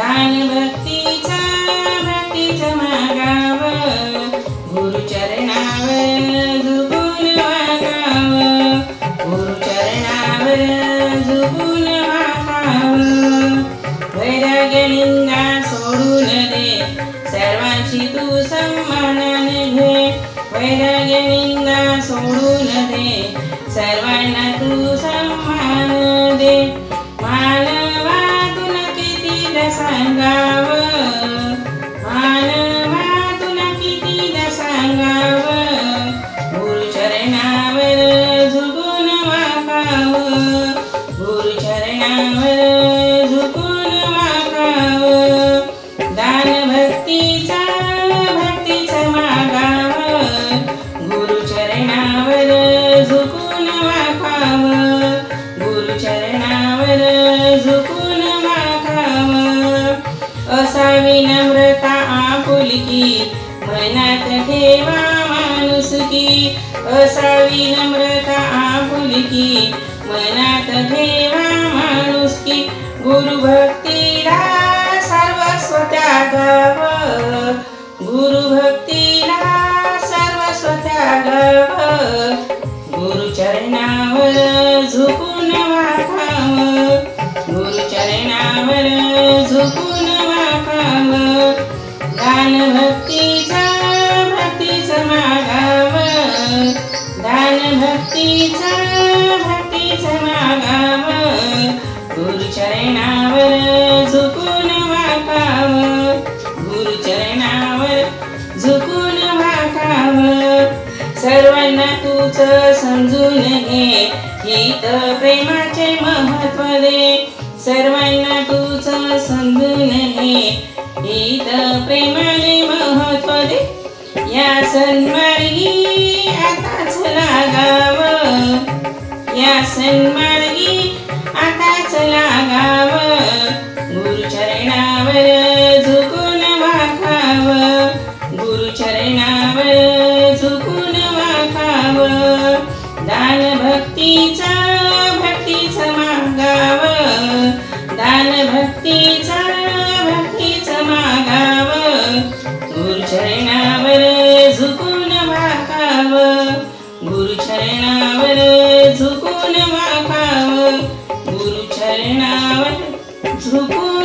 दान भक्तीचा भक्तीचं मागाव गुरुचरणावर झुकून वागावं गुरुचरणावर झुकून वागाव वैराग्य निंदा सोडून दे सर्वांची तू सन्मानाने घे वैराग्य निंदा सोडून दे. सर्वांना तू सन्मान झुकून वाकावं दान भक्तीचा भक्तीचा मागावं. गुरुचरणावर झुकून वाकावं गुरुचरणावर झुकून वाकावं असावी नम्रता आपुलकी मनात ठेवा माणुसकी असावी नम्रता आपुलकी मनात ठेवा गुरुभक्तीला सर्वस्व त्यागावं गुरुभक्तीला सर्वस्व त्यागावं गुरुचरणावर झुकून वाकावं गुरुचरणावर झुकून वाखाव. दान भक्ती चरणावर झुकून वाकावं सर्वांना तूच समजून घे. हित प्रेमाचे महत्त्व दे. सर्वांना तूच समजून घे. हित प्रेमाने महत्त्व दे. या सन्मार्गी आताच लागावं. या सन्मार्गी नाव झुकून वाकाव दान भक्तीचा भक्तीच मागाव दान भक्तीचा भक्तीच मागाव गुरुचरणावर झुकून वाकाव गुरुचरणावर झुकून वाकाव गुरुचरणावर झुकून